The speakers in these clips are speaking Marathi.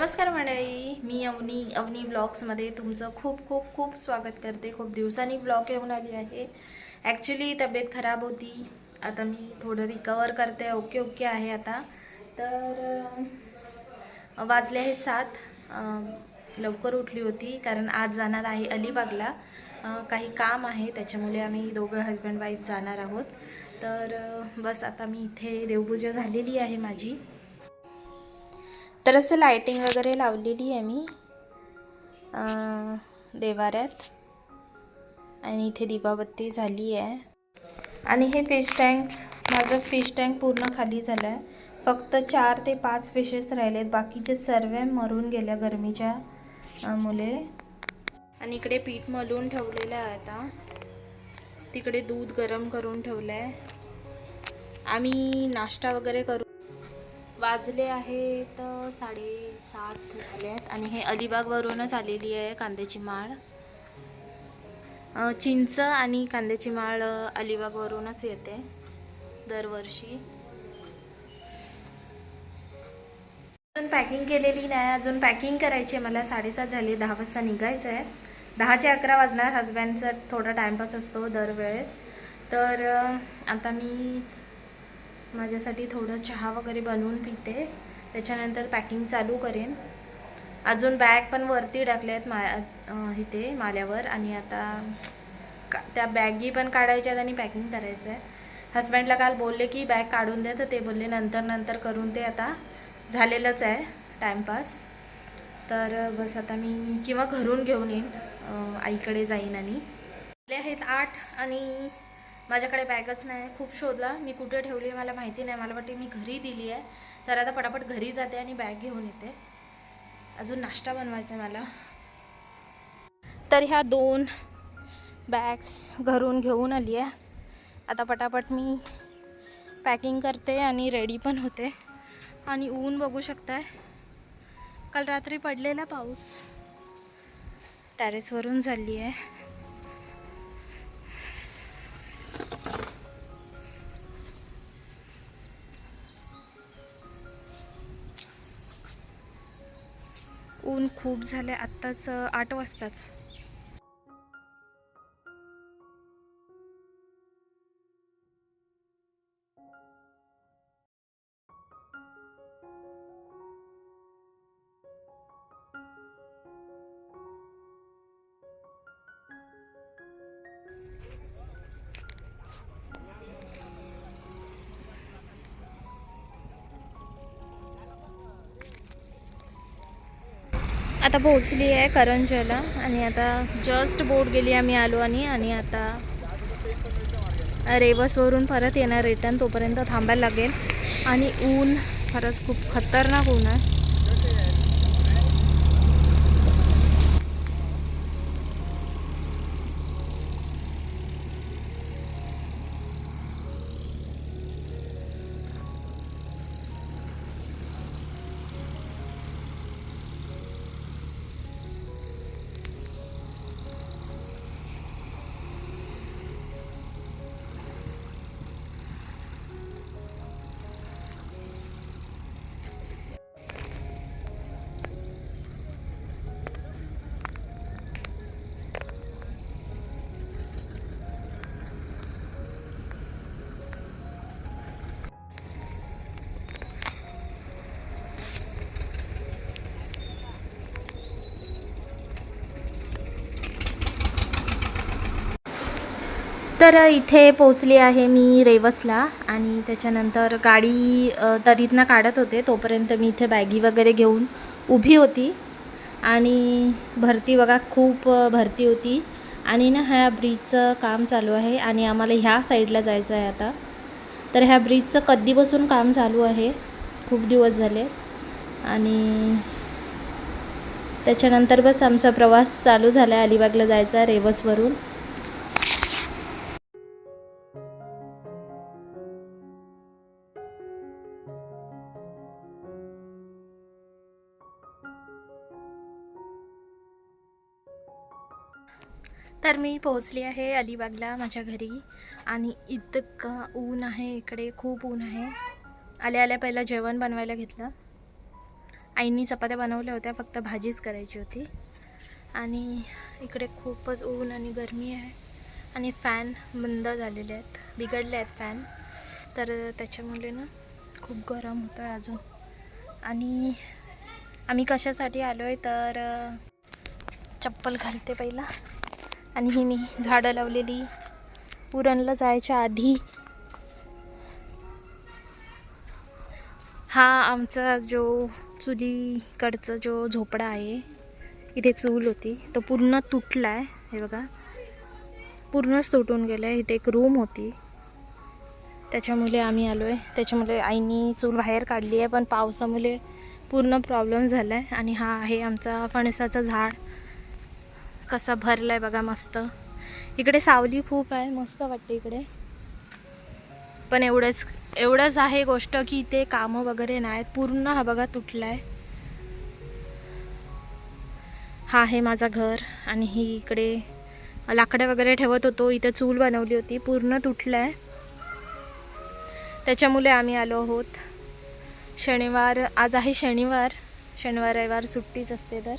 नमस्कार मंडळी मी अवनी अवनी ब्लॉग्समध्ये तुमचं खूप खूप खूप स्वागत करते. खूप दिवसांनी ब्लॉग येऊन आली आहे. ॲक्च्युली तब्येत खराब होती. आता मी थोडं रिकवर करते. ओके ओके आहे आता. तर वाजले आहेत सात. लवकर उठली होती कारण आज जाणार आहे अलिबागला. काही काम आहे त्याच्यामुळे आम्ही दोघं हजबंड वाईफ जाणार आहोत. तर बस आता मी इथे देवपूजा झालेली आहे माझी. तर असं लायटिंग वगैरे लावलेली आहे मी देवाऱ्यात. आणि इथे दिवाबत्ती झाली आहे. आणि हे फिश टँक माझं फिश टँक पूर्ण खाली झालं आहे फक्त चार ते पाच फिशेस राहिलेत. बाकीचे सर्व मरून गेल्या गरमीच्या मुले. आणि इकडे पीठ मलून ठेवलेलं आहे आता. तिकडे दूध गरम करून ठेवलं आहे आम्ही नाश्ता वगैरे करू वाजले आहेत साडेसात झाले आहेत आणि हे अलिबागवरूनच आलेली आहे कांद्याची माळ. चिंच आणि कांद्याची माळ अलिबागवरूनच येते दरवर्षी. अजून पॅकिंग केलेली नाही अजून पॅकिंग करायची आहे. मला साडेसात झाली दहा वाजता निघायचं आहे दहाचे अकरा वाजणार हजबंडचा थोडा टाईमपास असतो दरवेळेस. तर आता मी माझ्यासाठी थोडं चहा वगैरे बनवून पिते. त्याच्यानंतर पॅकिंग चालू करेन. अजून बॅग पण वरती टाकल्या आहेत मा इथे माल्यावर. आणि आता का त्या बॅगी पण काढायच्या आहेत आणि पॅकिंग करायचं आहे हजबंडला काल बोलले की बॅग काढून दे. तर ते बोलले नंतर नंतर करून ते आता. झालेलंच आहे टाईमपास तर बस आता मी किंवा घरून घेऊन येईन आईकडे जाईन आणि. आहेत आठ आणि माझ्याकडे बॅगच नाही खूप शोधला. मी कुठे ठेवली आहे मला माहिती नाही. मला वाटते मी घरी दिली आहे. तर आता पटापट घरी जाते आणि बॅग घेऊन येते. अजून नाश्ता बनवायचा आहे मला. तर ह्या दोन बॅग्स घरून घेऊन आली आहे. आता पटापट मी पॅकिंग करते आणि रेडी पण होते. आणि ऊन बघू शकताय. काल रात्री पडलेला पाऊस. टॅरेसवरून चालली आहे. खूप झालं. आहे आत्ताच आठ वाजताच. आता पोहोचली आहे करंजला आणि आता जस्ट बोट गेली आम्ही आलो आणि आणि आता रेवसवरून परत येणार रिटर्न तोपर्यंत थांबायला लागेल. आणि ऊन खरंच खूप खतरनाक ऊन आहे. तर इथे पोचली आहे मी रेवसला आणि त्याच्यानंतर गाडी अ, तरीतनं काढत होते. तोपर्यंत मी इथे बॅगी वगैरे घेऊन उभी होती. आणि भरती बघा खूप भरती होती. आणि ना ह्या ब्रिजचं काम चालू आहे आणि आम्हाला ह्या साईडला जायचं आहे आता. तर ह्या ब्रिजचं कधीपासून काम चालू आहे? खूप दिवस झाले. आणि त्याच्यानंतर बस आमचा प्रवास चालू झाला आहे अलिबागला जायचा रेवसवरून. तर मी पोहोचली आहे अलिबागला माझ्या घरी. आणि इतकं ऊन आहे इकडे खूप ऊन आहे. आल्या आल्या पहिलं जेवण बनवायला घेतलं. आईनी चपात्या बनवल्या होत्या फक्त भाजीच करायची होती. आणि इकडे खूपच ऊन आणि गरमी आहे. आणि फॅन बंद झालेले आहेत बिघडले आहेत फॅन. तर त्याच्यामुळे ना खूप गरम होतं आहे अजून. आणि आम्ही कशासाठी आलो आहे तर चप्पल घालते पहिला. आणि ही मी झाडं लावलेली. पुरणला जायच्या आधी. हा आमचा जो चुलीकडचा जो झोपडा आहे इथे चूल होती. तो पूर्ण तुटला आहे हे बघा. पूर्णच तुटून गेलं आहे इथे एक रूम होती. त्याच्यामुळे आम्ही आलो आहे त्याच्यामुळे आईनी चूल बाहेर काढली आहे पण पावसामुळे पूर्ण प्रॉब्लेम झाला आहे आणि हा आहे आमचा फणसाचं झाड. कसा भरला आहे बघा मस्त. इकडे सावली खूप आहे मस्त वाटते इकडे. पण एवढंच एवढंच आहे गोष्ट की इथे कामं वगैरे नाहीत. पूर्ण हा बघा तुटला आहे हा आहे माझा घर आणि ही इकडे लाकडं वगैरे ठेवत होतो. इथं चूल बनवली होती पूर्ण तुटलं आहे त्याच्यामुळे आम्ही आलो आहोत. शनिवार आज आहे शनिवार. शनिवार रविवार सुट्टीच असते तर.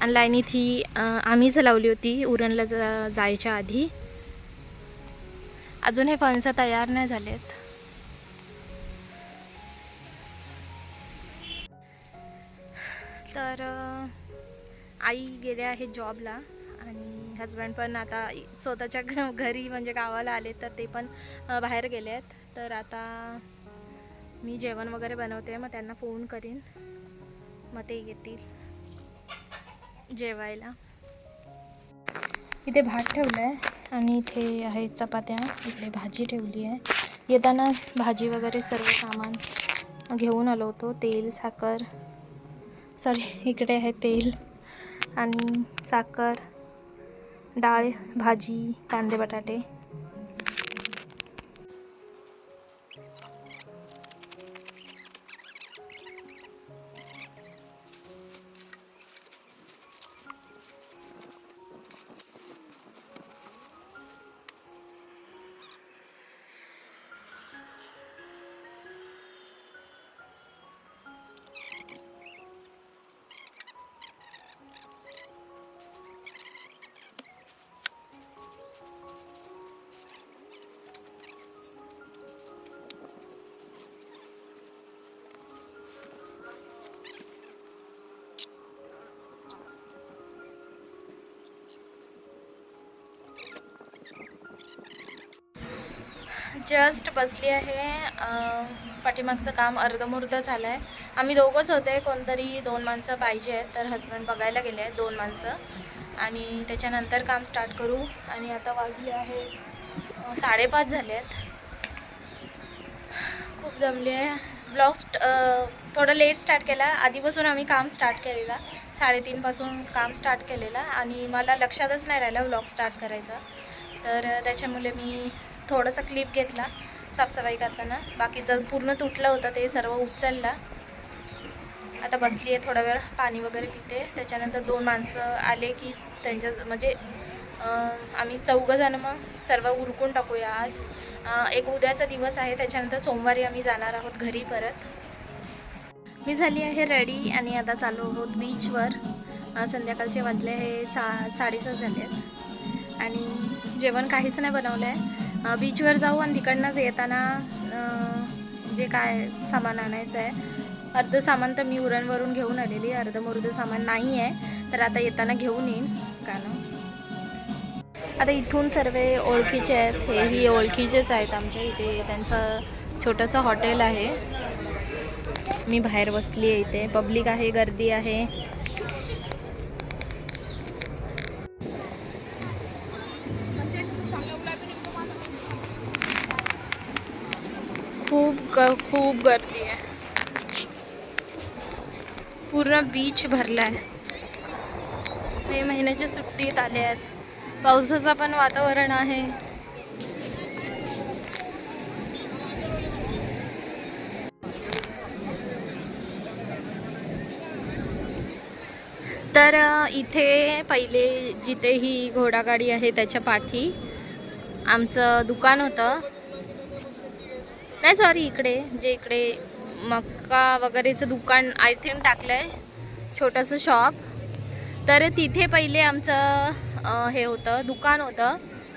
आणि लाईनीत ही आम्हीच लावली होती उरणला जा जायच्या आधी. अजून हे फणस तयार नाही झालेत. तर आई गेले आहे जॉबला आणि हजबंड पण आता स्वतःच्या घ- घरी म्हणजे गावाला आले तर ते पण बाहेर गेले आहेत. तर आता मी जेवण वगैरे बनवते मग त्यांना फोन करीन. मग ते येतील. जेवायला. इथे भात ठेवला आहे आणि इथे आहे चपात्या. इकडे भाजी ठेवली आहे. येताना भाजी वगैरे सर्व सामान घेऊन आलो होतो. तेल साखर. सॉरी इकडे आहे तेल आणि साखर डाळ भाजी कांदे बटाटे. जस्ट बसली आहे. पाठीमागचं काम अर्धमुर्ध झालं आहे आम्ही दोघंच होते. कोणतरी दोन माणसं पाहिजे आहेत तर हजबंड बघायला गेले आहेत दोन माणसं. आणि त्याच्यानंतर काम स्टार्ट करू. आणि आता वाजले आहेत साडेपाच झाले आहेत. खूप जमले आहे. ब्लॉग थोडं लेट स्टार्ट केला. आधीपासून आम्ही काम स्टार्ट केलेला. साडेतीनपासून काम स्टार्ट केलेला. आणि मला लक्षातच नाही राहिलं ब्लॉग स्टार्ट करायचा. तर त्याच्यामुळे मी थोडासा क्लिप घेतला साफसफाई करताना. बाकी जर पूर्ण तुटलं होतं ते सर्व उचलला आता बसली आहे थोडा वेळ पाणी वगैरे पिते. त्याच्यानंतर दोन माणसं आले की त्यांच्या म्हणजे आम्ही चौघं जण मग सर्व उरकून टाकूया आज. एक उद्याचा दिवस आहे त्याच्यानंतर सोमवारी आम्ही जाणार आहोत घरी परत. मी झाली आहे रेडी आणि आता चालू आहोत बीचवर संध्याकाळचे वाजले हे सा साडेसात झाले आहेत. आणि जेवण काहीच नाही बनवलं आहे बीचवर जाऊ आणि तिकडनंच येताना जे काय सामान आणायचं आहे. अर्ध सामान तर मी उरणवरून घेऊन आलेली अर्ध मुर्ध सामान नाही आहे. तर आता येताना घेऊन येईन. कारण आता इथून सर्व ओळखीचे आहेत. हेही ओळखीचेच आहेत आमच्या इथे. त्यांचं छोटंसं हॉटेल आहे. मी बाहेर बसली आहे इथे. पब्लिक आहे गर्दी आहे. खूप ग खूप गर्दी आहे पूर्ण बीच भरला आहे मे महिन्याच्या सुट्टीत आले आहेत। पावसाचं पण वातावरण आहे। तर इथे पहिले जिथे ही घोडागाडी आहे त्याच्या पाठी आमचं दुकान होतं. नाही सॉरी इकडे जे इकडे मक्का वगैरेचं दुकान आय थिंक टाकलं आहे छोटंसं शॉप तर तिथे पहिले आमचं हे होतं दुकान होतं.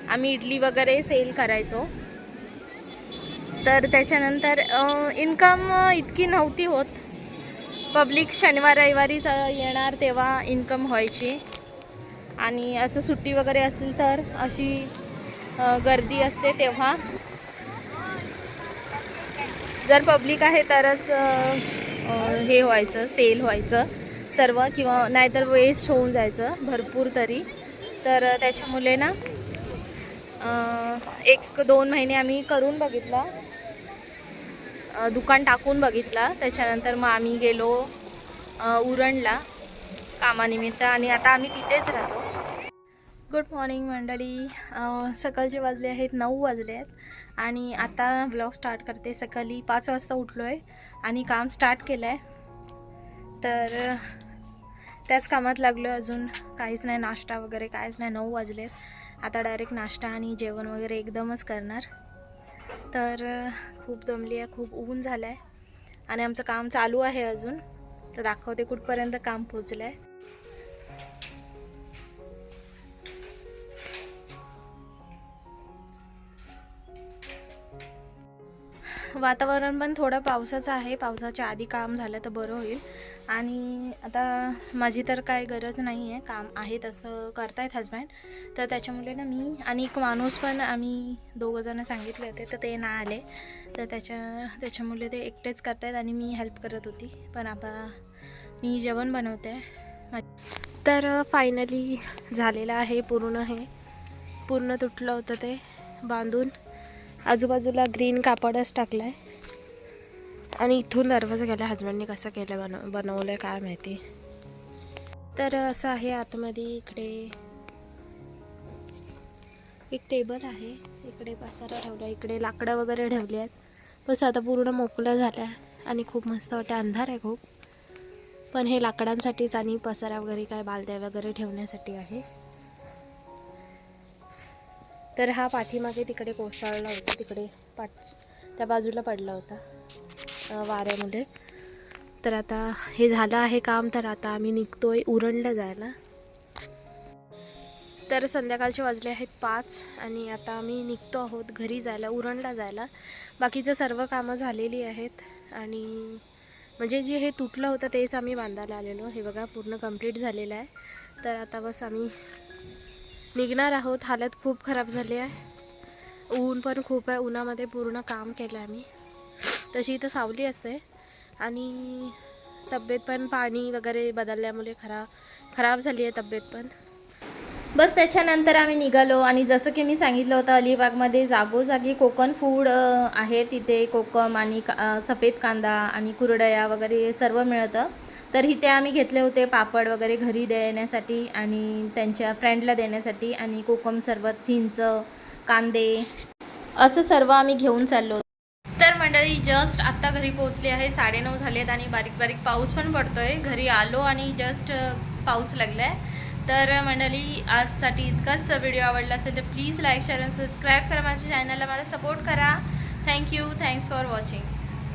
आम्ही इडली वगैरे सेल करायचो. तर त्याच्यानंतर इन्कम इतकी नव्हती होत. पब्लिक शनिवार रविवारीच येणार तेव्हा इन्कम व्हायची. आणि असं सुट्टी वगैरे असेल तर अशी गर्दी असते तेव्हा. जर पब्लिक आहे तरच हे व्हायचं सेल व्हायचं सर्व किंवा नाहीतर वेस्ट होऊन जायचं भरपूर तरी. तर त्याच्यामुळे ना एक दोन महिने आम्ही करून बघितला. दुकान टाकून बघितला. त्याच्यानंतर मग आम्ही गेलो उरणला कामानिमित्त आणि आता आम्ही तिथेच राहतो. गुड मॉर्निंग मंडळी. सकाळचे वाजले आहेत नऊ वाजले आहेत. आणि आता ब्लॉग स्टार्ट करते. सकाळी पाच वाजता उठलो आहे आणि काम स्टार्ट केलं आहे तर त्याच कामात लागलो आहे अजून. काहीच नाही नाश्ता वगैरे काहीच नाही. नऊ वाजले. आता डायरेक्ट नाश्ता आणि जेवण वगैरे एकदमच करणार. तर खूप दमली आहे खूप ऊन झालं आहे आणि आमचं काम चालू आहे अजून. तर दाखवते कुठपर्यंत काम पोचलं आहे वातावरण पण थोडं पावसाचं आहे. पावसाच्या आधी काम झालं तर बरं होईल. आणि आता माझी तर काय गरज नाही आहे. काम आहे तसं करतायत हजबंड तर त्याच्यामुळे ना मी आणि एक माणूस पण आम्ही दोघंजणं सांगितले होते तर ते नाही आले. तर त्याच्या त्याच्यामुळे ते एकटेच करतायत आणि मी हेल्प करत होती. पण आता मी जेवण बनवते. आहे तर फायनली झालेलं आहे पूर्ण हे. पूर्ण तुटलं होतं ते बांधून. आजूबाजूला ग्रीन कापडच टाकला आहे आणि इथून दरवाजा गेला हजबंडने कसं केलं बनव बनवलं काय माहिती. तर असं आहे आतमध्ये इकडे. एक टेबल आहे इकडे पसारा ठेवला इकडे लाकडं वगैरे ठेवली आहेत. बस आता पूर्ण मोकळं झालं आणि खूप मस्त वाटतं अंधार आहे खूप. पण हे लाकडांसाठीच आणि पसारा वगैरे काय बालद्या वगैरे ठेवण्यासाठी आहे. तर हा पाठीमागे तिकडे कोसळला होता तिकडे पाठ त्या बाजूला पडला होता वाऱ्यामध्ये तर आता हे झालं आहे काम तर आता आम्ही निघतोय उरणला जायला. तर संध्याकाळचे वाजले आहेत पाच आणि आता आम्ही निघतो आहोत घरी जायला उरणला जायला. बाकीचं सर्व कामं झालेली आहेत आणि म्हणजे जे हे तुटलं होतं तेच आम्ही बांधायला आलेलो. हे बघा पूर्ण कंप्लीट झालेलं आहे. तर आता बस आम्ही निघणार आहोत. हालत खूप खराब झाली आहे. ऊन पण खूप आहे. उन्हामध्ये पूर्ण काम केलं आहे आम्ही. तशी इथं सावली असते. आणि तब्येत पण पाणी वगैरे बदलल्यामुळे खराब खराब झाली आहे तब्येत पण. बस त्याच्यानंतर आम्ही निघालो आणि जसं की मी सांगितलं होतं अलिबागमध्ये जागोजागी कोकण फूड आहे. तिथे कोकम आणि का- सफेद कांदा आणि कुरडया वगैरे सर्व मिळतं. तर इथे आम्ही घेतले होते पापड वगैरे घरी देण्यासाठी आणि त्यांच्या फ्रेंडला देण्यासाठी आणि कोकम सरबत चिंच कांदे असं सर्व आम्ही घेऊन चाललो. तर मंडळी जस्ट आत्ता घरी पोहोचली आहे. साडेनऊ झालेत आणि बारीक बारीक पाऊस पण पडतोय. घरी आलो आणि जस्ट पाऊस लागलाय. तर मंडळी आजसाठी इतकाच व्हिडिओ आवडला असेल तर प्लीज लाईक शेअर आणि सबस्क्राईब करा. माझ्या चॅनलला मला सपोर्ट करा. Thank you thanks for watching